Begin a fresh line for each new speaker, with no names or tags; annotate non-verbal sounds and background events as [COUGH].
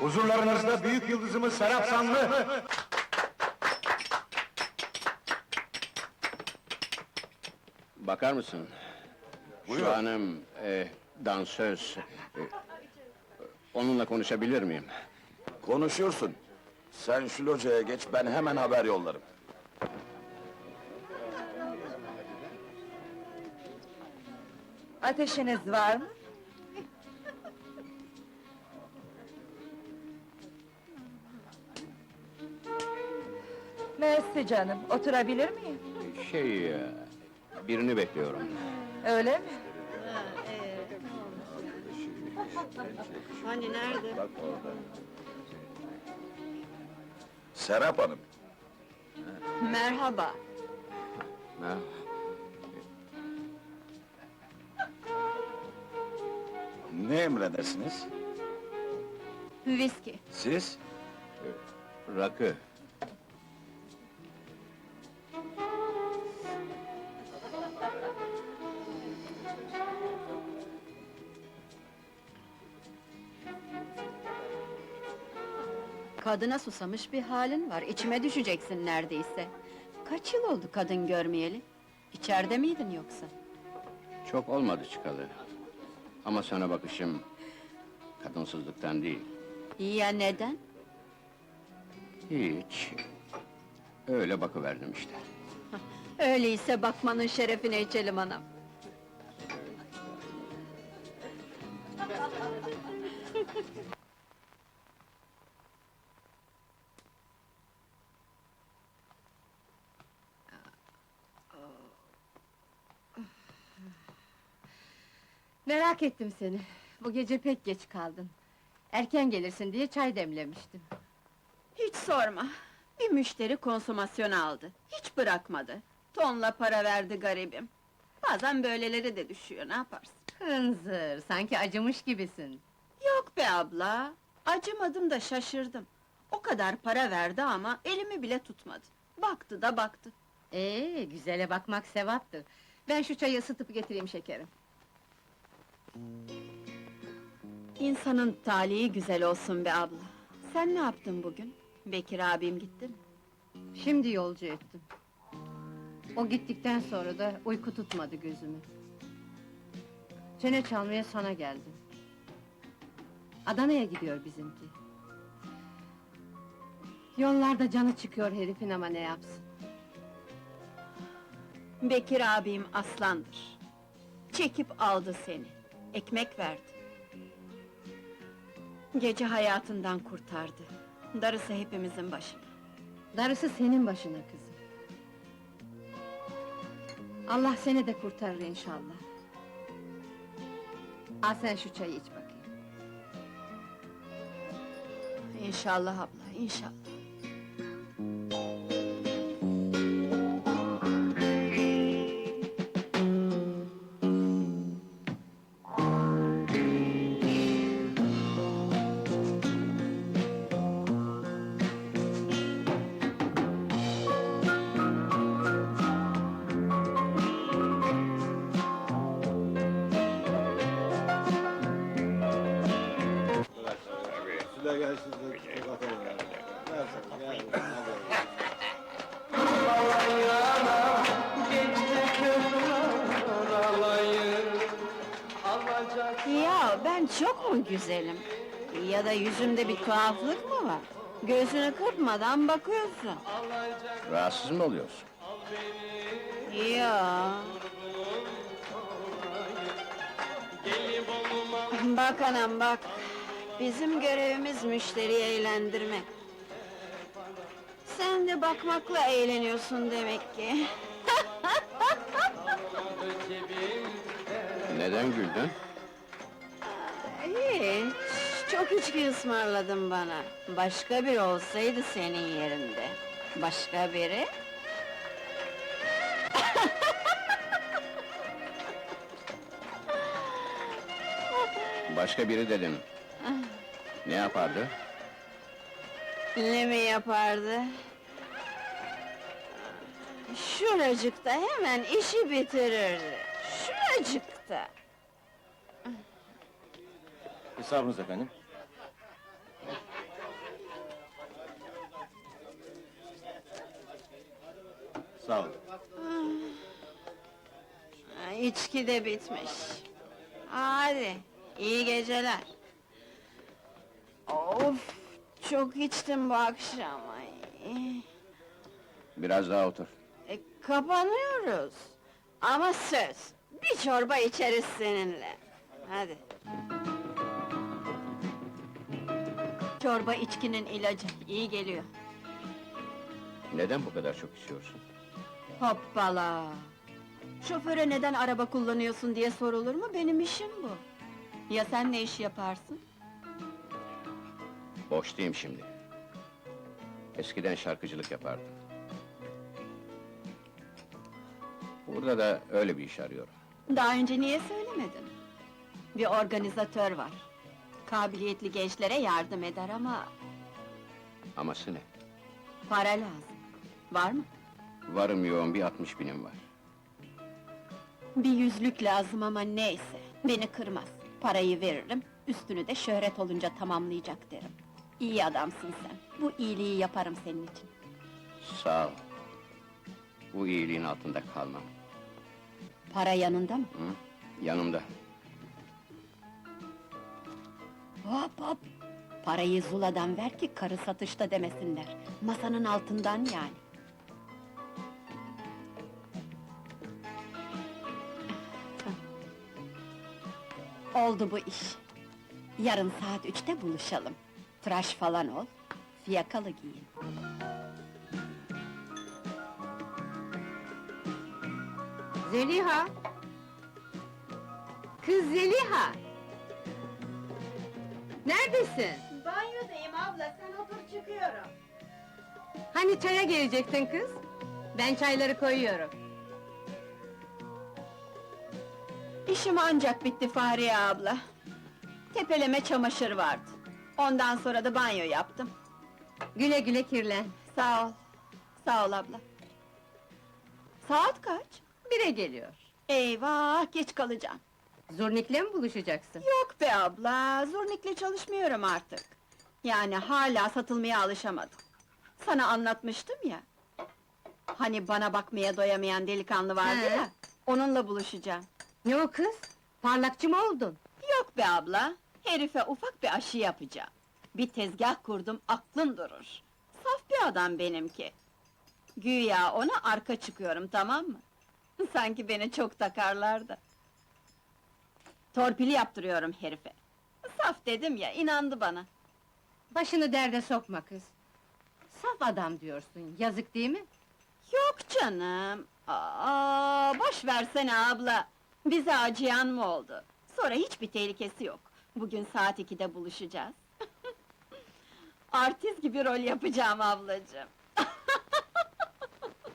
Huzurlarınızda büyük yıldızımız Serap Sanlı.
Bakar mısın? Şu hanım, e, dansöz. e, onunla konuşabilir miyim?
Konuşuyorsun. Sen şu locaya geç, ben hemen haber yollarım.
Ateşiniz var mı? Mersi canım, oturabilir miyim?
Şey, e, birini bekliyorum.
Öyle mi?
Hani nerede?
Bak orada. Serap Hanım,
Merhaba.
Ha?
ne emredersiniz?
Viski.
Siz?
Rakı.
Kadına susamış bir halin var. İçime düşeceksin neredeyse. Kaç yıl oldu kadın görmeyeli? İçeride miydin yoksa?
Çok olmadı çıkalı. Ama sana bakışım... ...kadınsızlıktan değil.
Ya neden?
Hiç. Öyle bakıverdim işte. [LAUGHS]
Öyleyse bakmanın şerefine içelim anam. [LAUGHS]
Merak ettim seni. Bu gece pek geç kaldın. Erken gelirsin diye çay demlemiştim.
Hiç sorma. Bir müşteri konsomasyon aldı. Hiç bırakmadı. Tonla para verdi garibim. Bazen böyleleri de düşüyor, ne yaparsın?
Hınzır, sanki acımış gibisin.
Yok be abla. Acımadım da şaşırdım. O kadar para verdi ama elimi bile tutmadı. Baktı da baktı.
Ee, güzele bakmak sevaptır. Ben şu çayı ısıtıp getireyim şekerim.
İnsanın talihi güzel olsun be abla. Sen ne yaptın bugün? Bekir abim gitti mi?
Şimdi yolcu ettim. O gittikten sonra da uyku tutmadı gözümü. Çene çalmaya sana geldim. Adana'ya gidiyor bizimki. Yollarda canı çıkıyor herifin ama ne yapsın?
Bekir abim aslandır. Çekip aldı seni. Ekmek verdi. Gece hayatından kurtardı. Darısı hepimizin başına.
Darısı senin başına kızım. Allah seni de kurtarır inşallah. Al sen şu çayı iç bakayım.
İnşallah abla, inşallah. Ya ben çok mu güzelim? Ya da yüzümde bir tuhaflık mı var? Gözünü kırpmadan bakıyorsun.
Rahatsız mı oluyorsun?
Ya. Bak anam bak. Bizim görevimiz müşteriyi eğlendirmek. Sen de bakmakla eğleniyorsun demek ki. [LAUGHS]
Neden güldün?
Hiç. Çok içki ısmarladın bana. Başka biri olsaydı senin yerinde. Başka biri?
Başka biri dedin. Ne yapardı?
Ne mi yapardı? Şuracıkta hemen işi bitirirdi. Şuracıkta.
Hesabınız efendim. Sağ olun.
Ah, içki de bitmiş. Hadi, iyi geceler. Of, çok içtim bu akşam. Ay.
Biraz daha otur.
E, kapanıyoruz. Ama söz, bir çorba içeriz seninle. Hadi. Çorba içkinin ilacı, iyi geliyor.
Neden bu kadar çok içiyorsun?
Hoppala! Şoföre neden araba kullanıyorsun diye sorulur mu? Benim işim bu. Ya sen ne iş yaparsın?
Boştayım şimdi. Eskiden şarkıcılık yapardım. Burada da öyle bir iş arıyorum.
Daha önce niye söylemedin? Bir organizatör var. Kabiliyetli gençlere yardım eder ama
Aması ne?
para lazım. Var mı?
Varım yoğun bir 60 binim var.
Bir yüzlük lazım ama neyse, beni kırmaz. Parayı veririm, üstünü de şöhret olunca tamamlayacak derim. İyi adamsın sen, bu iyiliği yaparım senin için.
Sağ ol. Bu iyiliğin altında kalmam.
Para yanında mı?
Hı? Yanımda.
Hop hop! Parayı Zula'dan ver ki karı satışta demesinler. Masanın altından yani. Oldu bu iş. Yarın saat üçte buluşalım. Tıraş falan ol, fiyakalı giyin.
Zeliha! Kız Zeliha! Neredesin?
Banyodayım abla, sen otur çıkıyorum.
Hani çaya gelecektin kız? Ben çayları koyuyorum.
İşim ancak bitti Fahriye abla. Tepeleme çamaşır vardı. Ondan sonra da banyo yaptım.
Güle güle kirlen.
Sağ ol. Sağ ol abla. Saat kaç?
Bire geliyor.
Eyvah, geç kalacağım.
Zurnik'le mi buluşacaksın?
Yok be abla, zurnikle çalışmıyorum artık. Yani hala satılmaya alışamadım. Sana anlatmıştım ya. Hani bana bakmaya doyamayan delikanlı vardı
He.
ya. Onunla buluşacağım.
Ne o kız? Parlakçı mı oldun?
Yok be abla, herife ufak bir aşı yapacağım. Bir tezgah kurdum, aklın durur. Saf bir adam benimki. Güya ona arka çıkıyorum, tamam mı? [LAUGHS] Sanki beni çok takarlar da. Torpili yaptırıyorum herife. Saf dedim ya, inandı bana.
Başını derde sokma kız. Saf adam diyorsun, yazık değil mi?
Yok canım. Aa, boş versene abla. Bize acıyan mı oldu? Sonra hiçbir tehlikesi yok. Bugün saat 2'de buluşacağız. [LAUGHS] Artist gibi rol yapacağım ablacığım.